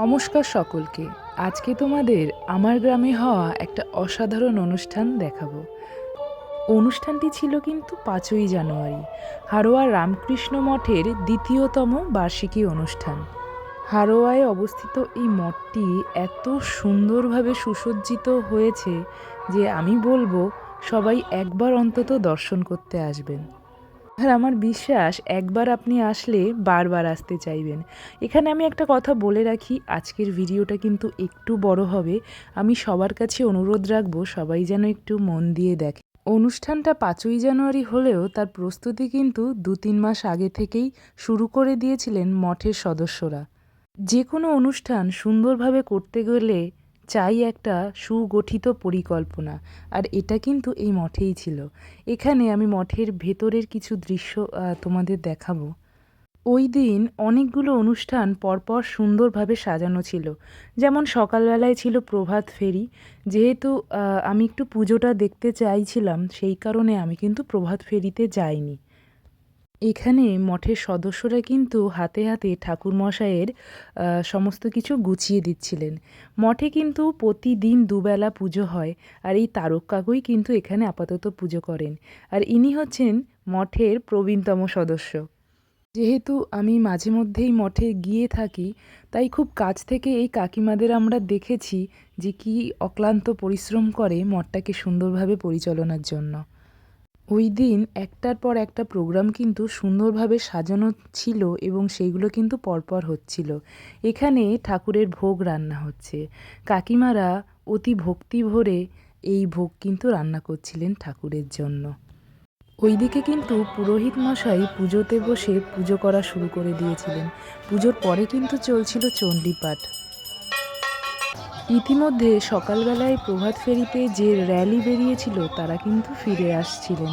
নমস্কার সকলকে। আজকে তোমাদের আমার গ্রামে হওয়া একটা অসাধারণ অনুষ্ঠান দেখাবো। অনুষ্ঠানটি ছিল কিন্তু পাঁচই জানুয়ারি, হারোয়া রামকৃষ্ণ মঠের দ্বিতীয়তম বার্ষিকী অনুষ্ঠান। হারোয়ায় অবস্থিত এই মঠটি এত সুন্দরভাবে সুসজ্জিত হয়েছে যে আমি বলব, সবাই একবার অন্তত দর্শন করতে আসবেন। আর আমার বিশ্বাস, একবার আপনি আসলে বারবার আসতে চাইবেন। এখানে আমি একটা কথা বলে রাখি, আজকের ভিডিওটা কিন্তু একটু বড় হবে। আমি সবার কাছে অনুরোধ রাখব, সবাই যেন একটু মন দিয়ে দেখে। অনুষ্ঠানটা পাঁচই জানুয়ারি হলেও তার প্রস্তুতি কিন্তু দু তিন মাস আগে থেকেই শুরু করে দিয়েছিলেন মঠের সদস্যরা। যে কোনো অনুষ্ঠান সুন্দরভাবে করতে গেলে চাই একটা সুগঠিত পরিকল্পনা, আর এটা কিন্তু এই মঠেই ছিল। এখানে আমি মঠের ভেতরের কিছু দৃশ্য তোমাদের দেখাবো। ওই দিন অনেকগুলো অনুষ্ঠান পরপর সুন্দরভাবে সাজানো ছিল। যেমন সকালবেলায় ছিল প্রভাত ফেরি। যেহেতু আমি একটু পুজোটা দেখতে চাইছিলাম, সেই কারণে আমি কিন্তু প্রভাত ফেরিতে যাইনি। এখানে মঠের সদস্যরা কিন্তু হাতে হাতে ঠাকুরমশাইয়ের আহ, সমস্ত কিছু গুছিয়ে দিচ্ছিলেন। মঠে কিন্তু প্রতিদিন দুবেলা পুজো হয় আর এই তারক কাকুই কিন্তু এখানে আপাতত পুজো করেন। আর ইনি হচ্ছেন মঠের প্রবীণতম সদস্য। যেহেতু আমি মাঝে মধ্যেই মঠে গিয়ে থাকি তাই খুব কাছ থেকে এই কাকিমাদের আমরা দেখেছি যে কি অক্লান্ত পরিশ্রম করে মঠটাকে সুন্দরভাবে পরিচালনার জন্য। ওই দিন একটার পর একটা প্রোগ্রাম কিন্তু সুন্দরভাবে সাজানো ছিল এবং সেইগুলো কিন্তু পরপর হচ্ছিল। এখানে ঠাকুরের ভোগ রান্না হচ্ছে। কাকিমারা অতি ভক্তি ভরে এই ভোগ কিন্তু রান্না করছিলেন ঠাকুরের জন্য। ওইদিকে কিন্তু পুরোহিত মশাই পুজোতে বসে পুজো করা শুরু করে দিয়েছিলেন। পুজোর পরে কিন্তু চলছিল চণ্ডীপাঠ। ইতিমধ্যে সকালবেলায় প্রভাত ফেরিতে যে র্যালি বেরিয়েছিল, তারা কিন্তু ফিরে আসছিলেন।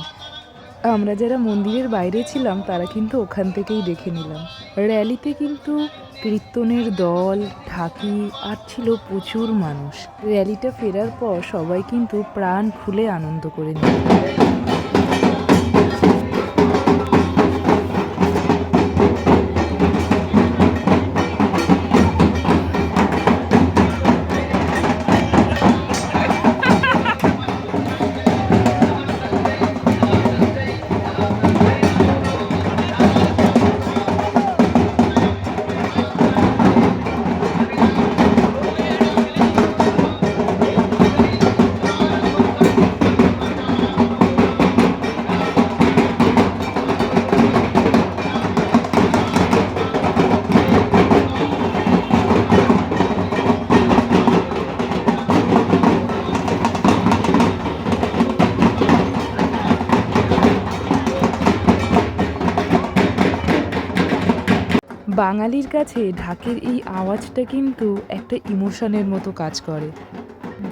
আমরা যারা মন্দিরের বাইরে ছিলাম, তারা কিন্তু ওখান থেকেই দেখে নিলাম। র্যালিতে কিন্তু কীর্তনের দল, ঢাকি, আর ছিল প্রচুর মানুষ। র্যালিটা ফেরার পর সবাই কিন্তু প্রাণ খুলে আনন্দ করে নিল। বাঙালির কাছে ঢাকের এই আওয়াজটা কিন্তু একটা ইমোশনের মতো কাজ করে।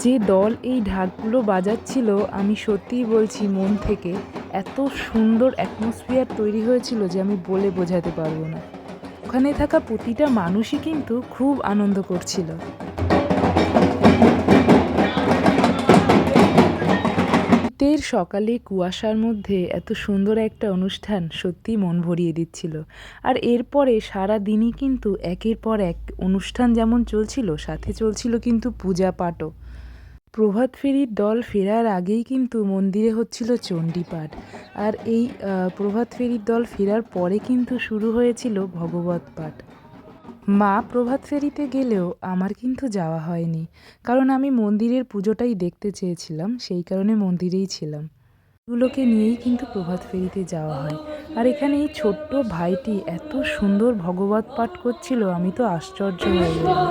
যে দল এই ঢাকগুলো বাজাচ্ছিল, আমি সত্যিই বলছি মন থেকে এত সুন্দর অ্যাটমসফিয়ার তৈরি হয়েছিল যে আমি বলে বোঝাতে পারব না। ওখানে থাকা প্রতিটা মানুষই কিন্তু খুব আনন্দ করছিল। শীতের সকালে কুয়াশার মধ্যে এত সুন্দর একটা অনুষ্ঠান সত্যি মন ভরিয়ে দিচ্ছিল। আর এরপরে সারা দিনই কিন্তু একের পর এক অনুষ্ঠান যেমন চলছিল, সাথে চলছিল কিন্তু পূজা পাঠও প্রভাত ফেরির দল ফেরার আগেই কিন্তু মন্দিরে হচ্ছিল চণ্ডীপাঠ। আর এই প্রভাত ফেরির দল ফেরার পরে কিন্তু শুরু হয়েছিল ভগবত পাঠ। মা প্রভাত ফেরিতে গেলেও আমার কিন্তু যাওয়া হয়নি। কারণ আমি মন্দিরের পুজোটাই দেখতে চেয়েছিলাম, সেই কারণে মন্দিরেই ছিলাম। এগুলোকে নিয়েই কিন্তু প্রভাত ফেরিতে যাওয়া হয়। আর এখানে এই ছোট্ট ভাইটি এত সুন্দর ভগবত পাঠ করছিল, আমি তো আশ্চর্য হয়ে গেলাম।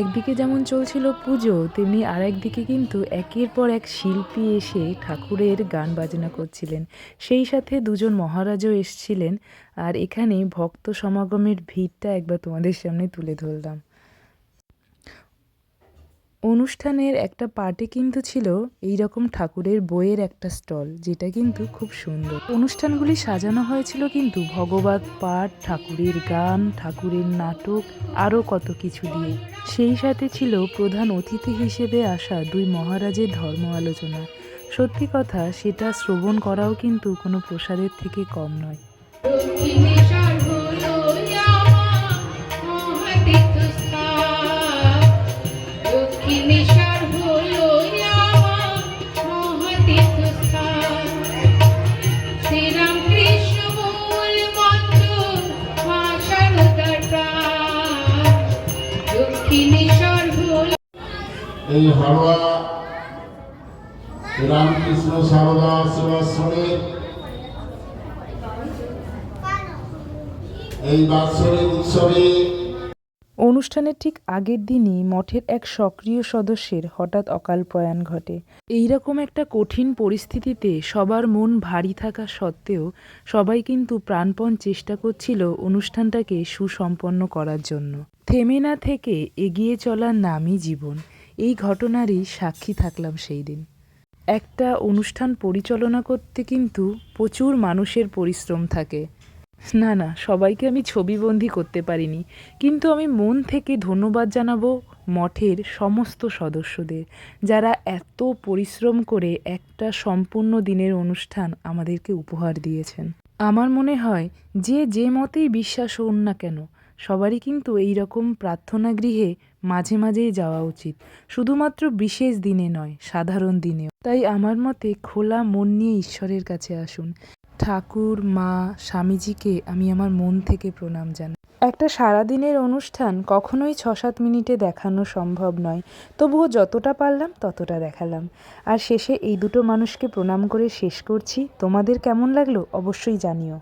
একদিকে যেমন চলছিল পুজো, তেমনি আর একদিকে কিন্তু একের পর এক শিল্পী এসে ঠাকুরের গান বাজনা করছিলেন। সেই সাথে দুজন মহারাজও এসছিলেন। আর এখানে ভক্ত সমাগমের ভিড়টা একবার তোমাদের সামনে তুলে ধরলাম। অনুষ্ঠানের একটা পার্টে কিন্তু ছিল এই রকম ঠাকুরের বইয়ের একটা স্টল, যেটা কিন্তু খুব সুন্দর। অনুষ্ঠানগুলি সাজানো হয়েছিল কিন্তু ভগবত পাঠ, ঠাকুরের গান, ঠাকুরের নাটক, আরও কত কিছু দিয়ে। সেই সাথে ছিল প্রধান অতিথি হিসেবে আসা দুই মহারাজের ধর্ম আলোচনা। সত্যি কথা, সেটা শ্রবণ করাও কিন্তু কোনো প্রসাদের থেকে কম নয়। এই হাওড়া রামকৃষ্ণ সারদা সেবাশ্রমের এই বাৎসরিক উৎসবে অনুষ্ঠানের ঠিক আগের দিনই মঠের এক সক্রিয় সদস্যের হঠাৎ অকাল প্রয়াণ ঘটে। এই রকম একটা কঠিন পরিস্থিতিতে সবার মন ভারী থাকা সত্ত্বেও সবাই কিন্তু প্রাণপণ চেষ্টা করছিল অনুষ্ঠানটাকে সুসম্পন্ন করার জন্য। থেমে না থেকে এগিয়ে চলার নামই জীবন। এই ঘটনারই সাক্ষী থাকলাম সেই দিন একটা অনুষ্ঠান পরিচালনা করতে কিন্তু প্রচুর মানুষের পরিশ্রম থাকে। না না, সবাইকে আমি ছবিবন্দি করতে পারিনি, কিন্তু আমি মন থেকে ধন্যবাদ জানাব মঠের সমস্ত সদস্যদের, যারা এত পরিশ্রম করে একটা সম্পূর্ণ দিনের অনুষ্ঠান আমাদেরকে উপহার দিয়েছেন। আমার মনে হয় যে যে মতেই বিশ্বাস হন না কেন সবারই কিন্তু এই রকম প্রার্থনা গৃহে মাঝে মাঝেই যাওয়া উচিত। শুধুমাত্র বিশেষ দিনে নয়, সাধারণ দিনেও। তাই আমার মতে খোলা মন নিয়ে ঈশ্বরের কাছে আসুন। ঠাকুর, মা, স্বামীজিকে আমি আমার মন থেকে প্রণাম জানাই। একটা সারাদিনের অনুষ্ঠান কখনোই ছ সাত মিনিটে দেখানো সম্ভব নয়। তবুও যতটা পারলাম ততটা দেখালাম। আর শেষে এই দুটো মানুষকে প্রণাম করে শেষ করছি। তোমাদের কেমন লাগল অবশ্যই জানিও।